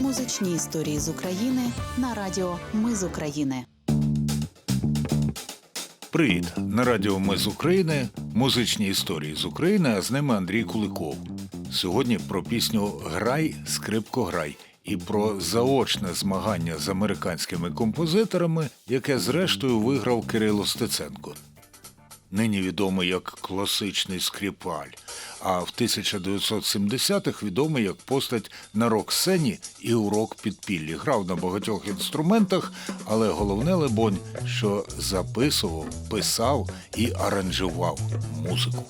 Музичні історії з України на радіо Ми з України. Привіт! На радіо Ми з України. Музичні історії з України, а з ними Андрій Куликов. Сьогодні про пісню Грай, скрипко грай і про заочне змагання з американськими композиторами, яке зрештою виграв Кирило Стеценко. Нині відомий як класичний скрипаль, а в 1970-х відомий як постать на рок-сцені і у рок-підпіллі. Грав на багатьох інструментах, але головне, лебонь, що записував, писав і аранжував музику.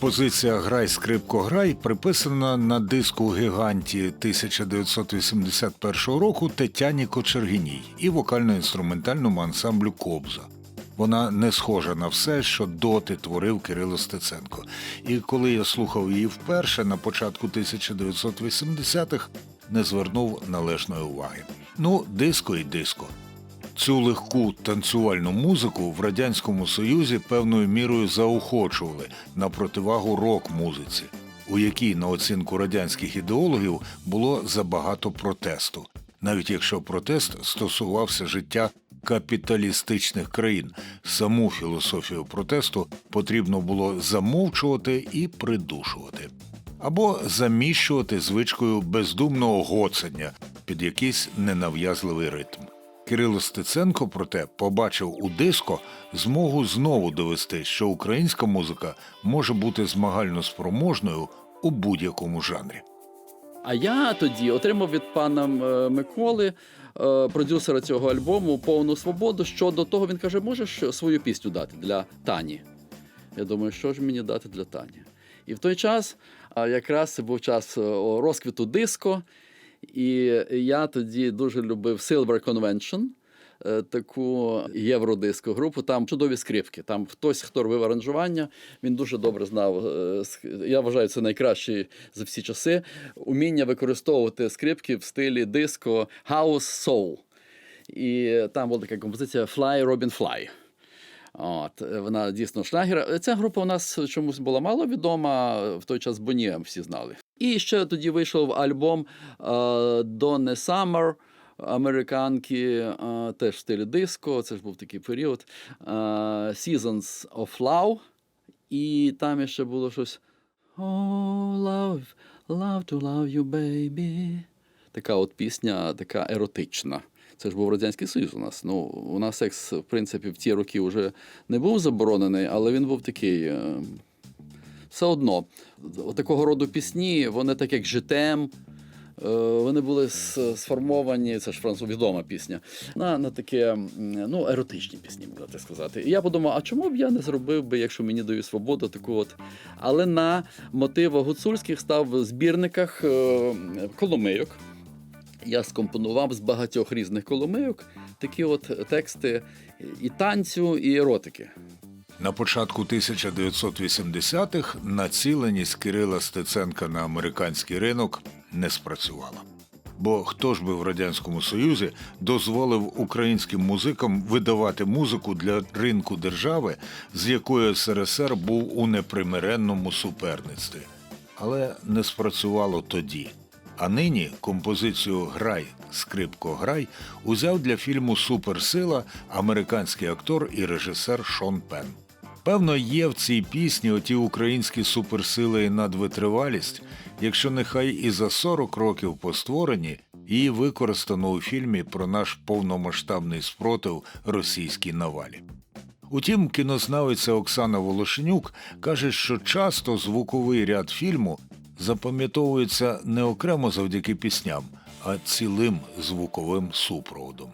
Композиція Грай скрипко грай приписана на диску гіганті 1981 року Тетяні Кочергіній і вокально-інструментальному ансамблю Кобза. Вона не схожа на все, що доти творив Кирило Стеценко. І коли я слухав її вперше на початку 1980-х, не звернув належної уваги. Ну, диско і диско. Цю легку танцювальну музику в радянському союзі певною мірою заохочували на противагу рок-музиці, у якій на оцінку радянських ідеологів було забагато протесту, навіть якщо протест стосувався життя капіталістичних країн. Саму філософію протесту потрібно було замовчувати і придушувати. Або заміщувати звичкою бездумного гоцання під якийсь ненав'язливий ритм. Кирило Стеценко, проте, побачив у диско змогу знову довести, що українська музика може бути змагально спроможною у будь-якому жанрі. А я тоді отримав від пана е, Миколи, е, продюсера цього альбому, повну свободу. Щодо того, він каже: можеш свою пісню дати для Тані? Я думаю, що ж мені дати для Тані? І в той час, якраз це був час е, розквіту диско, і я тоді дуже любив Silver Convention. е, Таку євродиско групу, там чудові скрипки. Там хтось, хто робив аранжування, він дуже добре знав. е, Я вважаю, це найкраще за всі часи. Уміння використовувати скрипки в стилі диско House Soul. І там була така композиція Fly Robin Fly. От, вона дійсно шлягер. Ця група у нас чомусь була мало відома, в той час Бонієм всі знали. І ще тоді вийшов альбом е, Donne Summer, американки, е, теж в стилі диско, це ж був такий період. е, Seasons of Love. І там ще було щось. Oh, love, love to love you, baby. Така от пісня, така еротична. Це ж був Радянський Союз у нас. Ну, у нас секс, в принципі, в ті роки вже не був заборонений, але він був такий. Все одно, такого роду пісні, вони так як житем. е, Вони були сформовані, це ж француз відома пісня, на, на таке ну, еротичні пісні, можна так сказати. І я подумав, а чому б я не зробив би, якщо мені дають свободу, таку от. Але на мотивах гуцульських став в збірниках е, коломийок. Я скомпонував з багатьох різних коломийок такі от тексти і танцю, і еротики. На початку 1980-х націленість Кирила Стеценка на американський ринок не спрацювала. Бо хто ж би в Радянському Союзі дозволив українським музикам видавати музику для ринку держави, з якою СРСР був у непримиренному суперництві? Але не спрацювало тоді. А нині композицію Грай, скрипко грай узяв для фільму Суперсила американський актор і режисер Шон Пен. Певно, є в цій пісні оті українські суперсили і надвитривалість, якщо нехай і за 40 років по створенні її використано у фільмі про наш повномасштабний спротив російській навалі. Утім, кінознавиця Оксана Волошенюк каже, що часто звуковий ряд фільму запам'ятовується не окремо завдяки пісням, а цілим звуковим супроводом.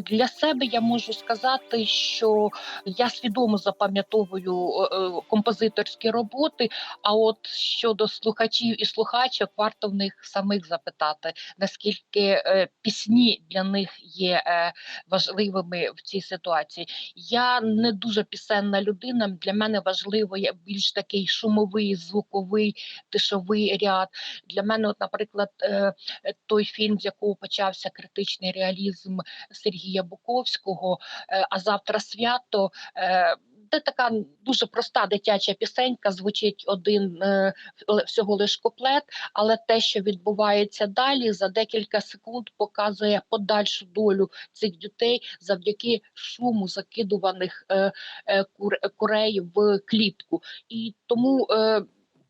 Для себе я можу сказати, що я свідомо запам'ятовую е, е, композиторські роботи. А от щодо слухачів і слухачок, варто в них самих запитати, наскільки е, пісні для них є важливими в цій ситуації. Я не дуже пісенна людина. Для мене важливо є більш такий шумовий, звуковий, тишовий ряд. Для мене, от, наприклад, той фільм, з якого почався критичний реалізм Сергія Буковського, е, а завтра свято. Це така дуже проста дитяча пісенька, звучить один е, всього лиш куплет, але те, що відбувається далі, за декілька секунд показує подальшу долю цих дітей завдяки шуму закидуваних е, е, кур- курей в клітку. І тому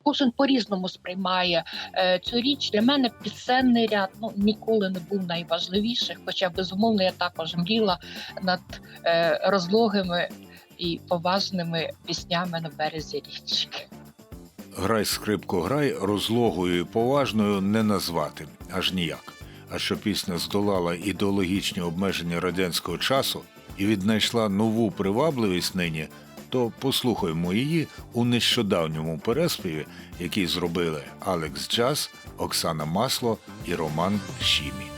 кожен по-різному сприймає е, цю річ. Для мене пісенний ряд ну, ніколи не був найважливіших, хоча, безумовно, я також мріла над е, розлогими і поважними піснями на березі річки. Грай скрипко грай розлогою і поважною не назвати аж ніяк. А що пісня здолала ідеологічні обмеження радянського часу і віднайшла нову привабливість нині, то послухаймо її у нещодавньому переспіві, який зробили Алекс Джаз, Оксана Масло і Роман Шімі.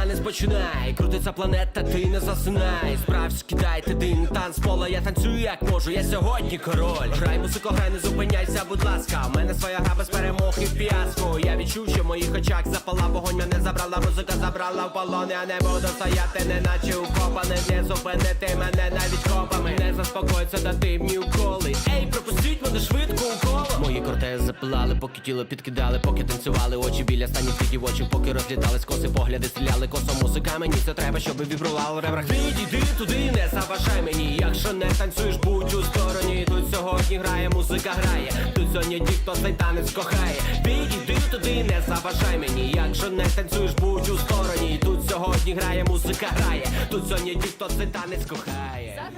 Та танець починай. Крутиться планета, ти не засинай. Справсь, кидайте дим, танцпола, я танцюю як можу, я сьогодні король. Грай музику, грай, не зупиняйся, будь ласка. У мене своя гра без перемог і фіаско. Я відчув, що в моїх очах запала вогонь, мене забрала, музика забрала в полон. Я не буду стояти, неначе укопаний. Не зупинити мене навіть копами. Не заспокоїться до дим ніколи. Ей, пропустіть мене швидко у коло. Мої кортези запилали, поки тіло підкидали, поки танцювали очі біля станів світів очі, поки розлітались коси, погляди стріляли косо музика. Мені це треба, щоб вібрувало в ребрах. Відійди туди, не заважай мені. Якщо не танцюєш, будь у стороні. Тут сьогодні грає, музика грає. Тут сьогодні ті, хто цей танець кохає. Відійди туди, не заважай мені. Якщо не танцюєш, будь у стороні. Тут сьогодні грає, музика грає. Тут сьогодні ті, хто цей танець кохає.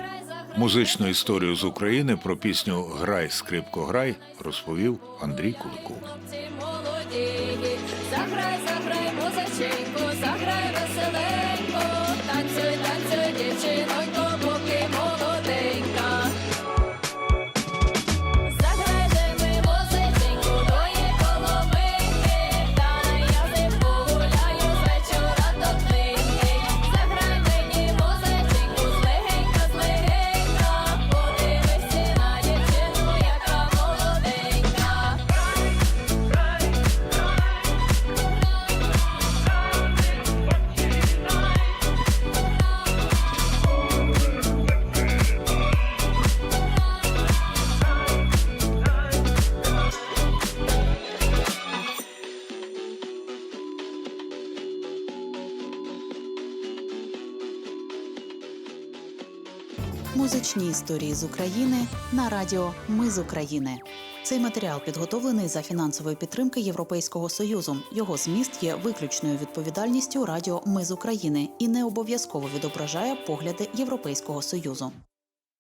Музичну історію з України про пісню Грай, скрипко, грай розповів Андрій Куликов. Заграй, заграй, музиченьку, Музичні історії з України на радіо Ми з України. Цей матеріал підготовлений за фінансової підтримки Європейського союзу. Його зміст є виключною відповідальністю Радіо Ми з України і не обов'язково відображає погляди Європейського союзу.